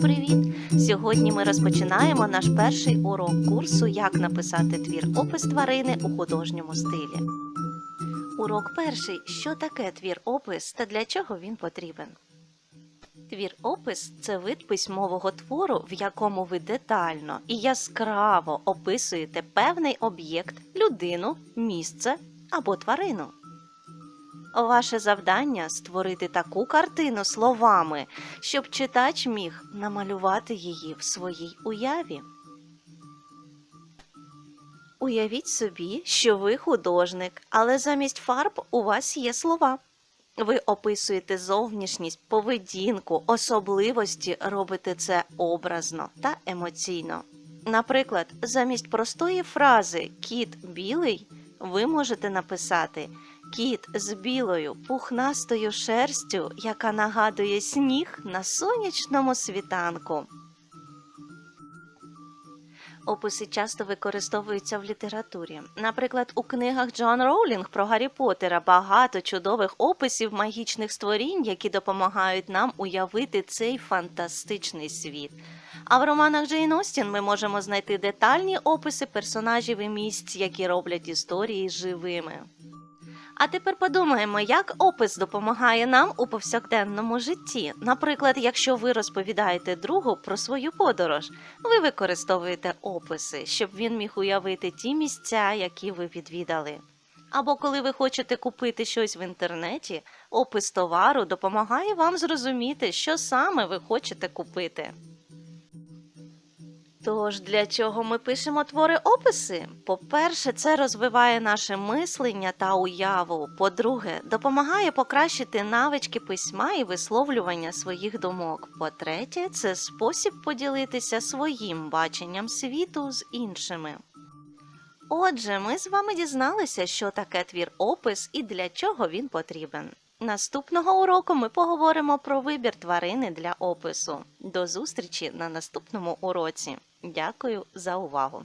Привіт! Сьогодні ми розпочинаємо наш перший урок курсу Як написати твір опис тварини у художньому стилі. Урок перший. Що таке твір опис та для чого він потрібен? Твір опис це вид письмового твору, в якому ви детально і яскраво описуєте певний об'єкт, людину, місце або тварину. Ваше завдання створити таку картину словами, щоб читач міг намалювати її в своїй уяві. Уявіть собі, що ви художник, але замість фарб у вас є слова. Ви описуєте зовнішність, поведінку, особливості, робите це образно та емоційно. Наприклад, замість простої фрази кіт білий ви можете написати Кіт з білою пухнастою шерстю, яка нагадує сніг на сонячному світанку. Описи часто використовуються в літературі. Наприклад, у книгах Джоан Роулінг про Гаррі Поттера багато чудових описів магічних створінь, які допомагають нам уявити цей фантастичний світ. А в романах Джейн Остін ми можемо знайти детальні описи персонажів і місць, які роблять історії живими. А тепер подумаємо, як опис допомагає нам у повсякденному житті. Наприклад, якщо ви розповідаєте другу про свою подорож, ви використовуєте описи, щоб він міг уявити ті місця, які ви відвідали. Або коли ви хочете купити щось в інтернеті, опис товару допомагає вам зрозуміти, що саме ви хочете купити. Тож для чого ми пишемо твори описи? По-перше, це розвиває наше мислення та уяву. По-друге, допомагає покращити навички письма і висловлювання своїх думок. По-третє, це спосіб поділитися своїм баченням світу з іншими. Отже, ми з вами дізналися, що таке твір опис і для чого він потрібен. Наступного уроку ми поговоримо про вибір тварини для опису. До зустрічі на наступному уроці. Дякую за увагу!